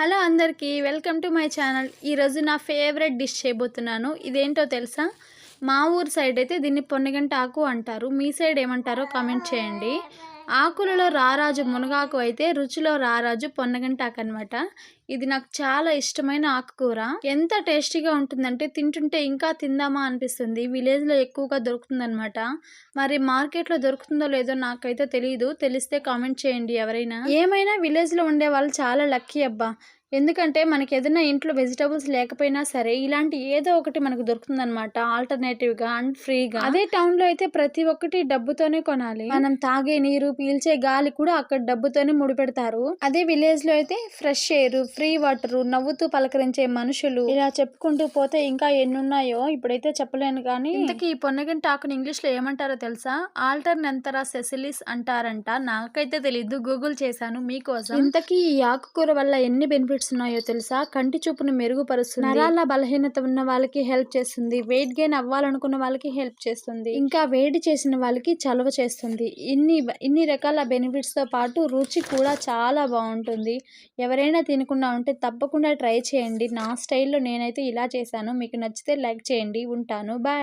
Hello అందరికీ welcome to my channel. ఈరోజు నా ఫేవరెట్ డిష్ చేయబోతున్నాను. ఇదేంటో తెలుసా? మా ఊరు సైడ్ అయితే దీన్ని పొన్నగంట ఆకు అంటారు. మీ సైడ్ ఏమంటారో కామెంట్ చేయండి. ఆకులలో రారాజు మునగాకు అయితే రుచిలో రారాజు పొన్నగంటాకు అనమాట ఇది నాకు చాలా ఇష్టమైన ఆకుకూర. ఎంత టేస్టీగా ఉంటుందంటే తింటుంటే ఇంకా తిందామా అనిపిస్తుంది. విలేజ్లో ఎక్కువగా దొరుకుతుందనమాట మరి మార్కెట్లో దొరుకుతుందో లేదో నాకైతే తెలియదు తెలిస్తే కామెంట్ చేయండి ఎవరైనా. ఏమైనా విలేజ్లో ఉండే వాళ్ళు చాలా లక్కీ అబ్బా. ఎందుకంటే మనకి ఏదైనా ఇంట్లో వెజిటబుల్స్ లేకపోయినా సరే ఇలాంటి ఏదో ఒకటి మనకు దొరుకుతుందన్నమాట ఆల్టర్నేటివ్గా అండ్ ఫ్రీగా. అదే టౌన్లో అయితే ప్రతి ఒక్కటి డబ్బుతోనే కొనాలి. మనం తాగే నీరు పీల్చే గాలి కూడా అక్కడ డబ్బుతోనే ముడిపెడతారు. అదే విలేజ్లో అయితే ఫ్రెష్ ఎయిర్ ఫ్రీ వాటర్ నవ్వుతూ పలకరించే మనుషులు ఇలా చెప్పుకుంటూ పోతే ఇంకా ఎన్నున్నాయో ఇప్పుడైతే చెప్పలేను కానీ ఇంతకీ ఈ పొన్నగంట ఆకుని ఇంగ్లీష్లో ఏమంటారో తెలుసా? ఆల్టర్నెంతరా సెసిలిస్ అంటారంట. నాకైతే తెలీదు. గూగుల్ చేశాను మీకోసం. ఇంతకీ ఈ ఆకుకూర వల్ల ఎన్ని బెనిఫిట్స్ ఉన్నాయో తెలుసా? కంటి చూపును మెరుగుపరుస్తుంది. నరాల బలహీనత ఉన్న వాళ్ళకి హెల్ప్ చేస్తుంది. వెయిట్ గెయిన్ అవ్వాలనుకున్న వాళ్ళకి హెల్ప్ చేస్తుంది. ఇంకా వేడి చేసిన వాళ్ళకి చలవ చేస్తుంది. ఇన్ని ఇన్ని రకాల బెనిఫిట్స్తో పాటు రుచి కూడా చాలా బాగుంటుంది. ఎవరైనా తినకుండా ఉంటే తప్పకుండా ట్రై చేయండి. నా స్టైల్లో నేనైతే ఇలా చేశాను. మీకు నచ్చితే లైక్ చేయండి. ఉంటాను. బాయ్.